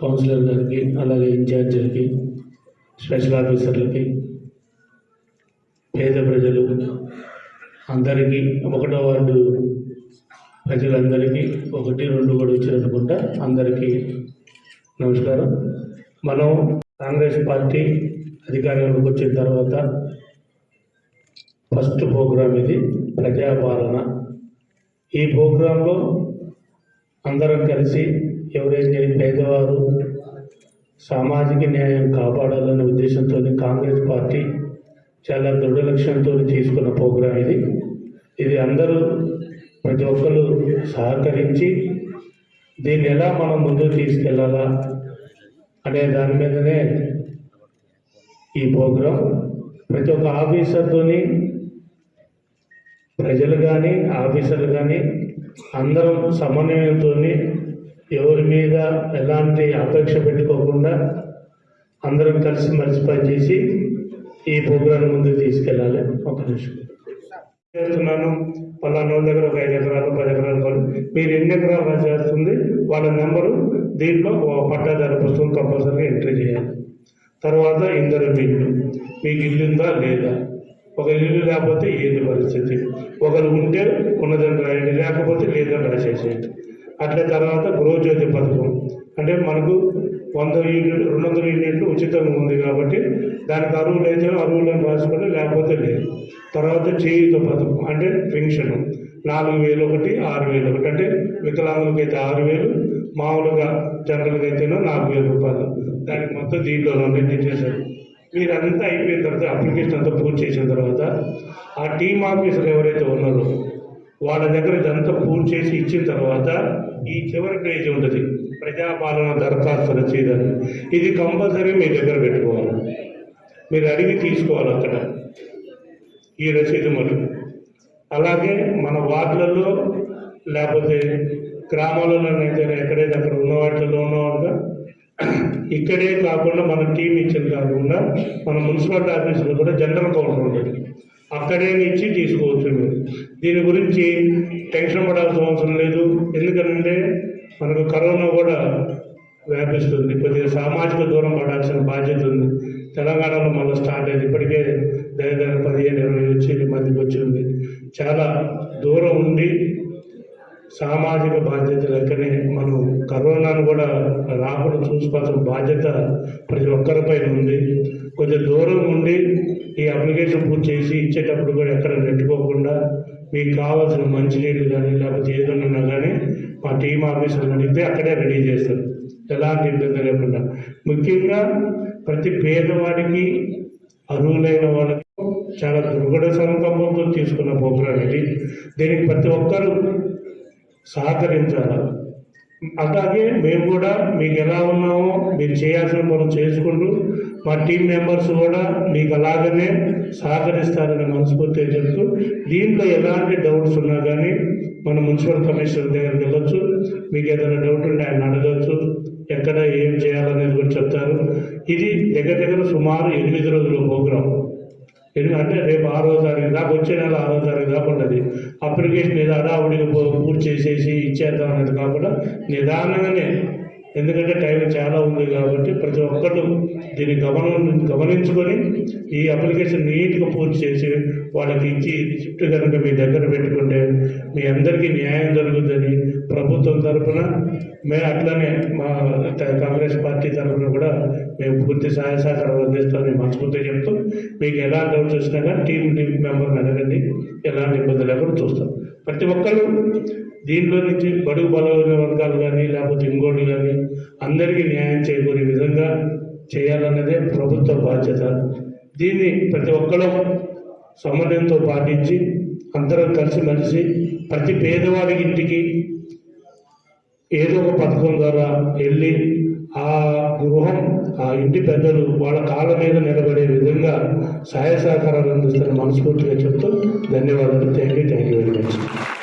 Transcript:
Councillor గారికి అలాగే ఇన్ఛార్జీలకి special ఆఫీసర్లకి పేద ప్రజలు అందరికీ ఒకటో వార్డు ప్రజలందరికీ ఒకటి రెండు కూడా వచ్చినట్టుకుంటా అందరికీ నమస్కారం. మనం కాంగ్రెస్ పార్టీ అధికారంలోకి వచ్చిన తర్వాత ఫస్ట్ ప్రోగ్రాం ఇది ప్రజాపాలన. ఈ ప్రోగ్రాంలో అందరం కలిసి ఎవరైతే పేదవారు సామాజిక న్యాయం కాపాడాలనే ఉద్దేశంతో కాంగ్రెస్ పార్టీ చాలా దృఢ లక్ష్యంతో తీసుకున్న ప్రోగ్రాం ఇది. ఇది అందరూ ప్రతి ఒక్కరు సహకరించి దీన్ని ఎలా మనం ముందుకు తీసుకెళ్ళాలా అనే దాని మీదనే ఈ ప్రోగ్రాం. ప్రతి ఒక్క ఆఫీసర్తోని ప్రజలు కానీ ఆఫీసర్లు కానీ అందరం సమన్వయంతో ఎవరి మీద ఎలాంటి అపేక్ష పెట్టుకోకుండా అందరం కలిసి మలిసి పనిచేసి ఈ ప్రోగ్రాం ముందుకు తీసుకెళ్ళాలి. ఒక నిమిషం. చేస్తున్నాను. పలానా వాళ్ళ దగ్గర ఒక ఐదు ఎకరాలు పది ఎకరాలు కొని మీరు ఎన్ని ఎకరాలు చేస్తుంది వాళ్ళ నెంబరు దీంట్లో పట్టాదారు పుస్తకం కంపల్సరీగా ఎంట్రీ చేయాలి. తర్వాత ఇందరు బిల్లు. మీకు ఇల్లు ఉందా లేదా? ఒక ఇల్లు లేకపోతే ఏది పరిస్థితి? ఒకరు ఉంటే ఉన్నదని రాయండి లేకపోతే లేదని రాసేసేయండి. అట్లా తర్వాత గృహజ్యోతి పథకం. అంటే మనకు వంద యూనిట్ రెండు వందల యూనిట్లు ఉచితంగా ఉంది కాబట్టి దానికి అరువులు అయితే అరువులను రాసుకొని లేకపోతే లేదు. తర్వాత చేయుత పథకం అంటే పెన్షన్ నాలుగు వేలు ఒకటి ఆరు వేలు ఒకటి. అంటే వికలాంగులకి అయితే ఆరు వేలు మామూలుగా జనరల్గా అయితేనో నాలుగు వేల రూపాయలు. దానికి మొత్తం దీంట్లో రెండు చేశారు. మీరంతా అయిపోయిన తర్వాత అప్లికేషన్ అంతా పూర్తి చేసిన తర్వాత ఆ టీమ్ ఆఫీసర్ ఎవరైతే ఉన్నారో వాళ్ళ దగ్గర ఇదంతా పూర్తి చేసి ఇచ్చిన తర్వాత ఈ చివరి పేజీ ఉంటుంది. ప్రజాపాలన దరఖాస్తు రసీదు ఇది కంపల్సరీ మీ దగ్గర పెట్టుకోవాలి. మీరు అడిగి తీసుకోవాలి అక్కడ. ఈ రసీదు మరి అలాగే మన వార్డులలో లేకపోతే గ్రామాలలోనైతే ఎక్కడైతే అక్కడ ఉన్న వాటిలో ఉన్నవాడుగా ఇక్కడే కాకుండా మన టీం ఇచ్చిన కాకుండా మన మున్సిపాలిటీ ఆఫీసులో కూడా జనరల్ కౌంటర్ ఉంటుంది. అక్కడే నుంచి తీసుకోవచ్చు మీరు దీని గురించి టెన్షన్ పడాల్సిన అవసరం లేదు. ఎందుకంటే మనకు కరోనా కూడా వ్యాపిస్తుంది. కొద్దిగా సామాజిక దూరం పడాల్సిన బాధ్యత ఉంది. తెలంగాణలో మళ్ళీ స్టార్ట్ అయింది. ఇప్పటికే దగ్గర దగ్గర పదిహేను ఇరవై వచ్చి మందికి వచ్చింది. చాలా దూరం ఉండి సామాజిక బాధ్యత లెక్కనే మనం కూడా రాకుండా చూసుకోవాల్సిన బాధ్యత ప్రతి ఒక్కరిపైన ఉంది. కొంచెం దూరం ఉండి ఈ అప్లికేషన్ పూర్తి చేసి ఇచ్చేటప్పుడు కూడా ఎక్కడ నెట్టుకోకుండా మీకు కావాల్సిన మంచినీళ్ళు కానీ లేకపోతే ఏదైనా కానీ మా టీం ఆఫీసర్లు అడిగితే అక్కడే రెడీ చేస్తారు. ఎలాంటి ఇబ్బంది లేకుండా. ముఖ్యంగా ప్రతి పేదవాడికి అర్హులైన వాళ్ళకి చాలా దుర్గడ సంకల్పంతో తీసుకున్న ప్రోగ్రాం ఇది. దీనికి ప్రతి ఒక్కరూ సహకరించాలి? అలాగే మేము కూడా మీకు ఎలా ఉన్నామో మీరు చేయాల్సిన పనులు చేసుకుంటూ మా టీం మెంబర్స్ కూడా మీకు అలాగనే సహకరిస్తారని మనస్ఫూర్తిగా చెప్తూ దీంట్లో ఎలాంటి డౌట్స్ ఉన్నా కానీ మన మున్సిపల్ కమిషనర్ దగ్గరికి వెళ్ళొచ్చు. మీకు ఏదైనా డౌట్ ఉంటే ఆయన అడగచ్చు. ఎక్కడ ఏం చేయాలనేది కూడా చెప్తారు. ఇది దగ్గర దగ్గర సుమారు ఎనిమిది రోజుల ప్రోగ్రాం. ఎందుకంటే రేపు ఆరో తారీఖు దాకా వచ్చే నెల ఆరో తారీఖు దాకా ఉండదు. అప్లికేషన్ ఏదో అడావుడిగా పూర్తి చేసేసి ఇచ్చేద్దాం అనేది కాకుండా నిదానంగానే ఎందుకంటే టైం చాలా ఉంది కాబట్టి ప్రతి ఒక్కరు దీన్ని గమనం గమనించుకొని ఈ అప్లికేషన్ నీట్గా పూర్తి చేసి వాళ్ళకి ఇచ్చి షిఫ్ట్ కనుక మీ దగ్గర పెట్టుకుంటే మీ అందరికీ న్యాయం జరుగుతుందని ప్రభుత్వం తరఫున మేము అట్లనే మా కాంగ్రెస్ పార్టీ తరఫున కూడా మేము పూర్తి సహాయ సహకారం అందిస్తామని మనస్ఫూర్తిగా చెప్తూ మీకు ఎలా డౌట్స్ వచ్చినా కానీ టీం టీం మెంబర్ని అడగండి ఎలాంటి ఇబ్బంది లేకుండా చూస్తాం. ప్రతి ఒక్కరు దీంట్లో నుంచి బడుగు బలమైన వర్గాలు కానీ లేకపోతే ఇంకోటి కానీ అందరికీ న్యాయం చేకూరే విధంగా చేయాలన్నదే ప్రభుత్వ బాధ్యత. దీన్ని ప్రతి ఒక్కరూ సమన్వయంతో పాటించి అందరం కలిసిమెలిసి ప్రతి పేదవాడి ఇంటికి ఏదో ఒక పథకం ద్వారా వెళ్ళి ఆ గృహం ఆ ఇంటి పెద్దలు వాళ్ళ కాళ్ళ మీద నిలబడే విధంగా సహాయ సహకారాలు అందిస్తున్న మనస్ఫూర్తిగా చెప్తూ ధన్యవాదాలు. Thank you thank you